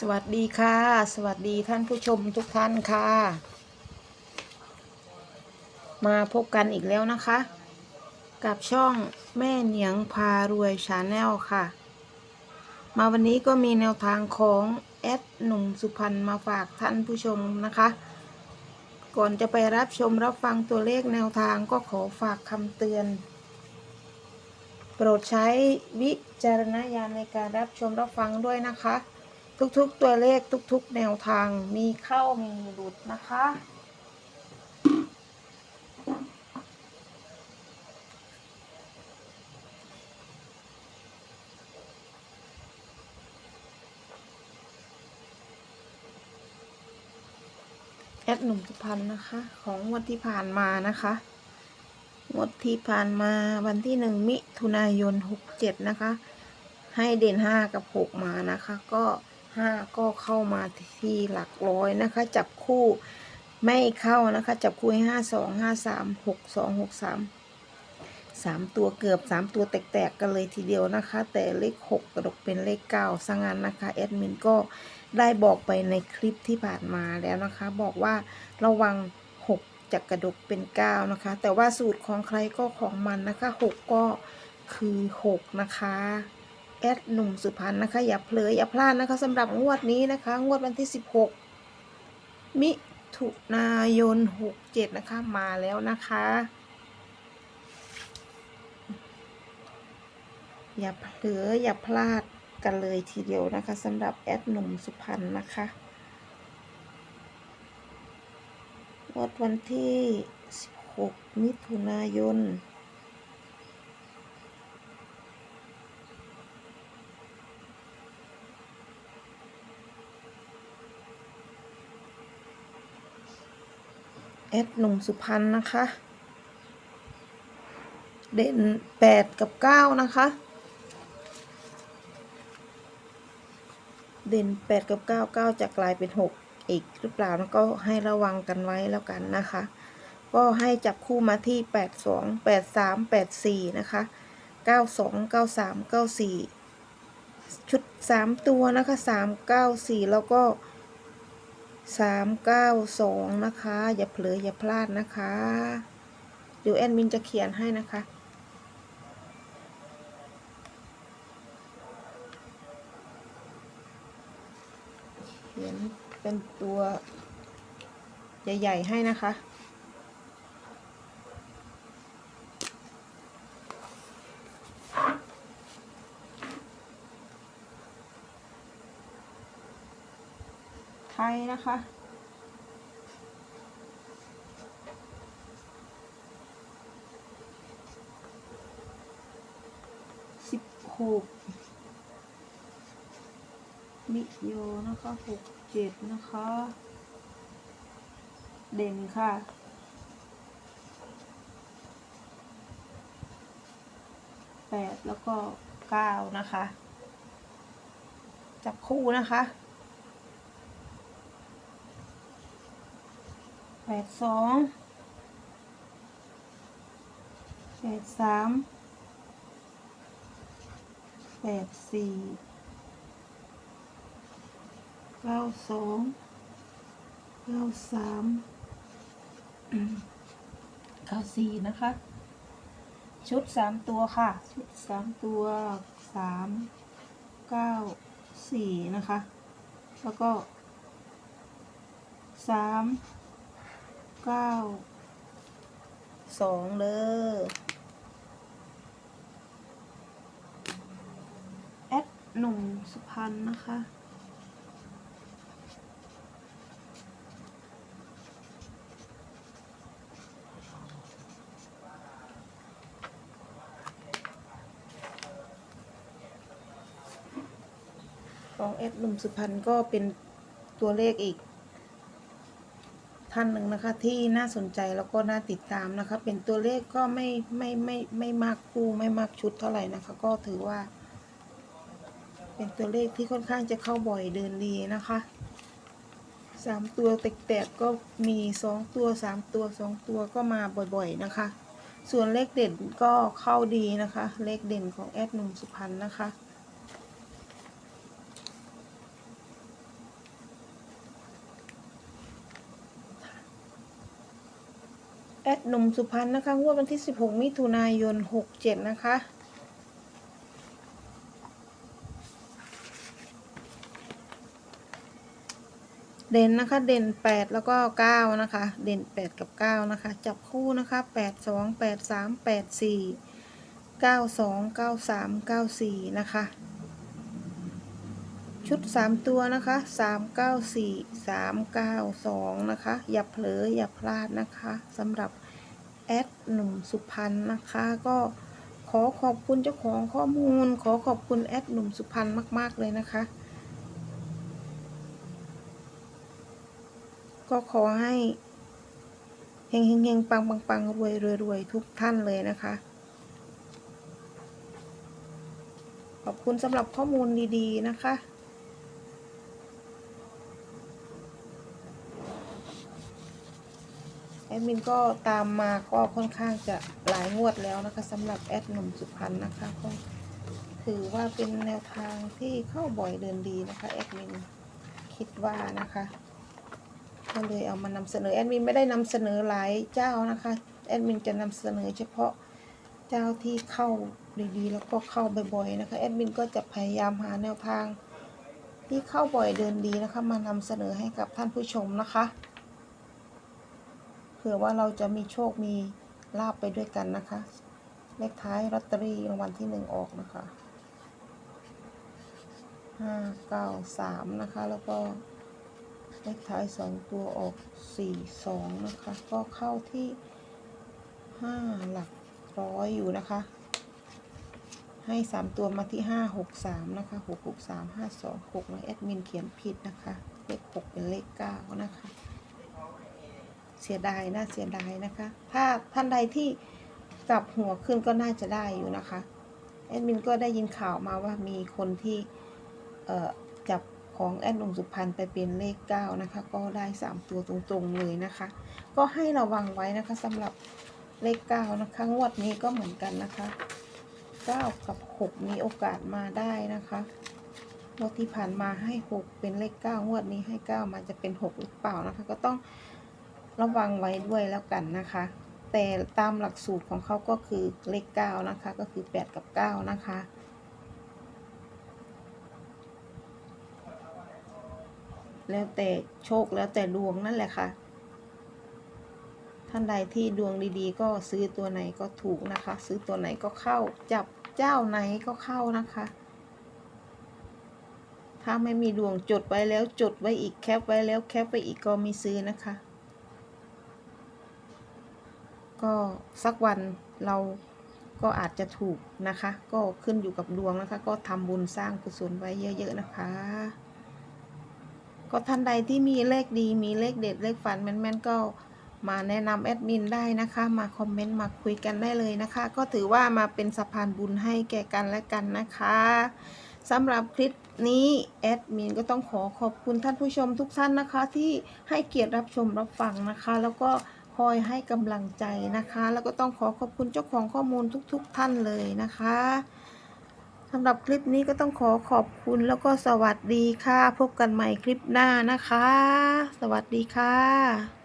สวัสดีค่ะ สวัสดีท่านผู้ชมทุกท่านค่ะ มาพบกันอีกแล้วนะคะ กับช่องแม่เหนียงพารวยชาแนลค่ะ มาวันนี้ก็มีแนวทางของแอดหนุ่มสุพรรณมาฝากท่านผู้ชมนะคะ ก่อนจะไปรับชมรับฟังตัวเลขแนวทางก็ขอฝากคำเตือน โปรดใช้วิจารณญาณในการรับชมรับฟังด้วยนะคะ ทุกๆตัวเลขทุกๆ แนวทางมีเข้ามีหลุดนะคะ แอดหนุ่มสุพรรณนะคะ ของงวดที่ผ่านมานะคะงวดที่ผ่านมาวันที่หนึ่งมิถุนายนหกเจ็ดนะคะ ให้เด่นห้ากับหกมานะคะ ก็ ห้าก็เข้ามาที่หลักร้อยนะคะ จับคู่ไม่เข้านะคะ จับคู่ให้ห้าสองห้าสามหกสองหกสามสามตัวเกือบสามตัวแตกๆกันเลยทีเดียวนะคะ แต่เลขหกกระดกเป็นเลขเก้าสังงานนะคะแอดมินก็ได้บอกไปในคลิปที่ผ่านมาแล้วนะคะ บอกว่าระวังหกจะกระดกเป็นเก้านะคะ แต่ว่าสูตรของใครก็ของมันนะคะหกก็คือหกนะคะ แอดหนุ่มสุพรรณนะคะ อย่าเผลออย่าพลาดนะคะสำหรับงวดนี้นะคะ งวดวันที่ 16 มิถุนายน 67 นะคะมาแล้วนะคะ อย่าเผลออย่าพลาดกันเลยทีเดียวนะคะสำหรับแอดหนุ่มสุพรรณนะคะงวดวันที่ 16 มิถุนายน แอดหนุ่มสุพรรณนะคะ เด่นแปดกับเก้านะคะ เด่นแปดกับเก้าเก้าจะกลายเป็นหกอีกหรือเปล่าก็ให้ระวังกันไว้แล้วกันนะคะ ก็ให้จับคู่มาที่แปดสองแปดสามแปดสี่นะคะเก้าสองเก้าสามเก้าสี่ชุดสามตัวนะคะสามเก้าสี่แล้วก็ สามเก้าสองนะคะ อย่าเผลออย่าพลาดนะคะเดี๋ยวแอดมินจะเขียนให้นะคะ เขียนเป็นตัวใหญ่ ๆ ให้นะคะ นะคะ สิบหกมิโยนะคะหกเจ็ดนะคะ เด่นค่ะแปดแล้วก็เก้านะคะ จับคู่นะคะ แป ดสองแปดสามแปดสี่เก้าสองเก้าสามเก้าสี่นะคะ ชุดสามตัวค่ะ ชุดสามตัวสามเก้าสี่นะคะ แล้วก็สาม เก้าสองเลยแอดหนุ่มสุพรรณนะคะของแอดหนุ่มสุพรรณก็เป็นตัวเลขอีก ท่านหนึ่งนะคะ ที่น่าสนใจแล้วก็น่าติดตามนะคะ เป็นตัวเลขก็ไม่ไม่ไม่ไม่มากคู่ไม่มากชุดเท่าไหร่นะคะ ก็ถือว่า เป็นตัวเลขที่ค่อนข้างจะเข้าบ่อยเดินดีนะคะสามตัวแตกๆก็มีสองตัวสามตัวสองตัวก็มาบ่อยๆนะคะ ส่วนเลขเด่นก็เข้าดีนะคะ เลขเด่นของแอดหนุ่มสุพรรณนะคะ แอดหนุ่มสุพรรณนะคะงวดวันที่ 16 มิถุนายน 67 นะคะ เด่นนะคะ เด่น 8 แล้วก็ 9 นะคะ เด่น 8 กับ 9 นะคะ จับคู่นะคะ 8 2 8 3 8 4 9 2 9 3 9 4 นะคะ ชุด3ตัวนะคะ3 9 4 3 9 2นะคะ อย่าเผลออย่าพลาดนะคะสำหรับแอดหนุ่มสุพรรณนะคะ ก็ขอขอบคุณเจ้าของข้อมูล ขอขอบคุณแอดหนุ่มสุพรรณมาก ๆ เลยนะคะ ก็ขอให้เฮงเฮงเฮงปังปังปังรวยรวยรวยทุกท่านเลยนะคะ ขอบคุณสำหรับข้อมูลดี ๆ นะคะ แอดมินก็ตามมาก็ค่อนข้างจะหลายงวดแล้วนะคะสำหรับแอดหนุ่มสุพรรณนะคะก็ถือว่าเป็นแนวทางที่เข้าบ่อยเดินดีนะคะแอดมินคิดว่านะคะก็เลยเอามานำเสนอแอดมินไม่ได้นำเสนอหลายเจ้านะคะแอดมินจะนำเสนอเฉพาะเจ้าที่เข้าดีๆ แล้วก็เข้าบ่อยๆนะคะแอดมินก็จะพยายามหาแนวทางที่เข้าบ่อยเดินดีนะคะ มานำเสนอให้กับท่านผู้ชมนะคะ ผื่อว่าเราจะมีโชคมีลาบไปด้วยกันนะคะ เลขท้ายลอตเตอรี่รางวัลที่หนึ่งออกนะคะห้าเก้าสามนะคะ แล้วก็เลขท้ายสองตัวออกสี่สองนะคะ ก็เข้าที่ห้าหลักร้อยอยู่นะคะ ให้สามตัวมาที่ห้าหกสามนะคะหกหกสามห้าสองหกนะแอดมินเขียนผิดนะคะ เลขหกเป็นเลขเก้านะคะ เสียดายนะเสียดายนะคะ ถ้าท่านใดที่กลับหัวขึ้นก็น่าจะได้อยู่นะคะแอดมินก็ได้ยินข่าวมาว่ามีคนที่เอ่อจับของแอดลงสุพรรณไปเป็นเลขเก้านะคะ ก็ได้สามตัวตรงๆเลยนะคะ ก็ให้ระวังไว้นะคะสำหรับเลขเก้านะคะ งวดนี้ก็เหมือนกันนะคะเก้ากับหกมีโอกาสมาได้นะคะงวดที่ผ่านมาให้หกเป็นเลขเก้างวดนี้ให้เก้ามาจะเป็นหกหรือเปล่านะคะ ก็ต้อง ระวังไว้ด้วยแล้วกันนะคะ แต่ตามหลักสูตรของเขาก็คือเลข 9 นะคะ ก็คือ 8 กับ 9 นะคะแล้วแต่โชคแล้วแต่ดวงนั่นแหละค่ะ ท่านใดที่ดวงดีๆ ก็ซื้อตัวไหนก็ถูกนะคะ ซื้อตัวไหนก็เข้า จับเจ้าไหนก็เข้านะคะ ถ้าไม่มีดวงจดไว้แล้วจดไว้อีกแคปไว้แล้วแคปไปอีกก็มีซื้อนะคะ ก็สักวันเราก็อาจจะถูกนะคะ ก็ขึ้นอยู่กับดวงนะคะ ก็ทำบุญสร้างกุศลไว้เยอะๆนะคะ ก็ท่านใดที่มีเลขดีมีเลขเด็ดเลขฝันแม่นๆก็มาแนะนำแอดมินได้นะคะ มาคอมเมนต์มาคุยกันได้เลยนะคะ ก็ถือว่ามาเป็นสะพานบุญให้แก่กันและกันนะคะสำหรับคลิปนี้แอดมินก็ต้องขอขอบคุณท่านผู้ชมทุกท่านนะคะ ที่ให้เกียรติรับชมรับฟังนะคะ แล้วก็ คอยให้กำลังใจนะคะ แล้วก็ต้องขอขอบคุณเจ้าของข้อมูลทุกๆทท่านเลยนะคะสำหรับคลิปนี้ก็ต้องขอขอบคุณแล้วก็สวัสดีค่ะ พบกันใหม่คลิปหน้านะคะ สวัสดีค่ะ